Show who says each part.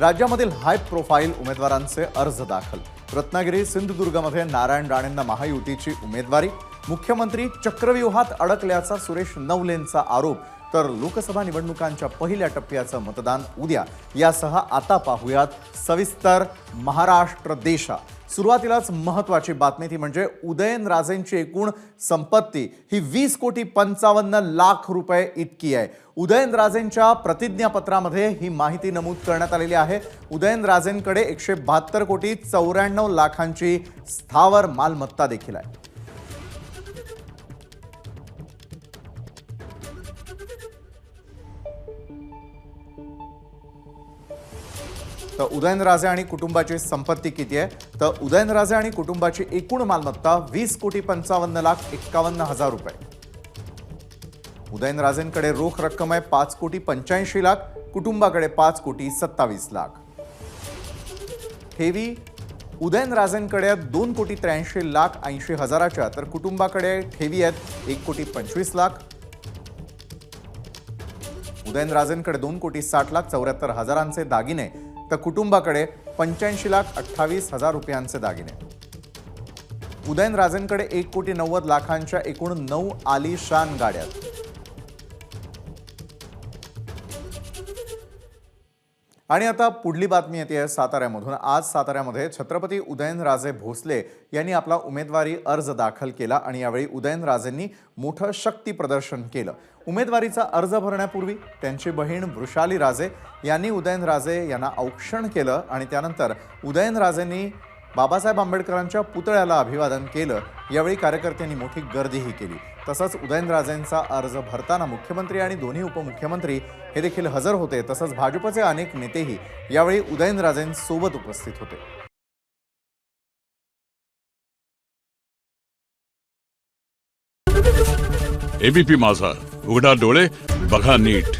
Speaker 1: राज्यामधील high profile उमेदवारांचे अर्ज दाखल. रत्नागिरी सिंधुदुर्गमध्ये नारायण राणेंना महायुतीची उमेदवारी. मुख्यमंत्री चक्रव्यूहात अडकल्याचा सुरेश नवलेंचा आरोप. तर लोकसभा निवडणुकांच्या पहिल्या टप्प्याचं मतदान उद्या. यासह आता पाहूयात सविस्तर महाराष्ट्र देशा. सुरुवातीलाच महत्त्वाची बातमी ती म्हणजे उदयनराजेंची एकूण संपत्ती ही वीस कोटी पंचावन्न लाख रुपये इतकी आहे. उदयनराजेंच्या प्रतिज्ञापत्रामध्ये ही माहिती नमूद करण्यात आलेली आहे. उदयनराजेंकडे एकशे बहात्तर कोटी चौऱ्याण्णव लाखांची स्थावर मालमत्ता देखील आहे. तर उदयनराजे आणि कुटुंबाची संपत्ती किती आहे? तर उदयनराजे आणि कुटुंबाची एकूण मालमत्ता वीस कोटी पंचावन्न लाख एक्कावन्न हजार रुपये. उदयनराजेंकडे रोख रक्कम आहे पाच कोटी पंच्याऐंशी लाख कुटुंबाकडे पाच कोटी सत्तावीस लाख. ठेवी उदयनराजेंकडे दोन कोटी त्र्याऐंशी लाख ऐंशी हजाराच्या तर कुटुंबाकडे ठेवी आहेत एक कोटी पंचवीस लाख. उदयनराजेंकडे दोन कोटी साठ लाख चौऱ्याहत्तर हजारांचे दागिने तर कुटुंबाकडे पंच्याऐंशी लाख अठ्ठावीस हजार रुपयांचे दागिने. उदयनराजेंकडे एक कोटी नव्वद लाखांच्या एकूण नऊ आलिशान गाड्या आणि आता पुढली बातमी येते साताऱ्यामधून. आज साताऱ्यामध्ये छत्रपती उदयनराजे भोसले यांनी आपला उमेदवारी अर्ज दाखल केला आणि यावेळी उदयनराजेंनी मोठं शक्ती प्रदर्शन केलं. उमेदवारीचा अर्ज भरण्यापूर्वी त्यांची बहीण वृषाली राजे यांनी उदयनराजे यांना औक्षण केलं आणि त्यानंतर उदयनराजेंनी बाबासाहेब आंबेडकरांच्या पुतळ्याला अभिवादन केलं. यावेळी कार्यकर्त्यांनी मोठी गर्दीही केली. तसंच उदयनराजेंचा अर्ज भरताना मुख्यमंत्री आणि दोन्ही उपमुख्यमंत्री हे देखील हजर होते. तसंच भाजपचे अनेक नेतेही यावेळी उदयनराजेंसोबत उपस्थित होते.
Speaker 2: एबीपी माझा. उघडा डोळे बघा नीट.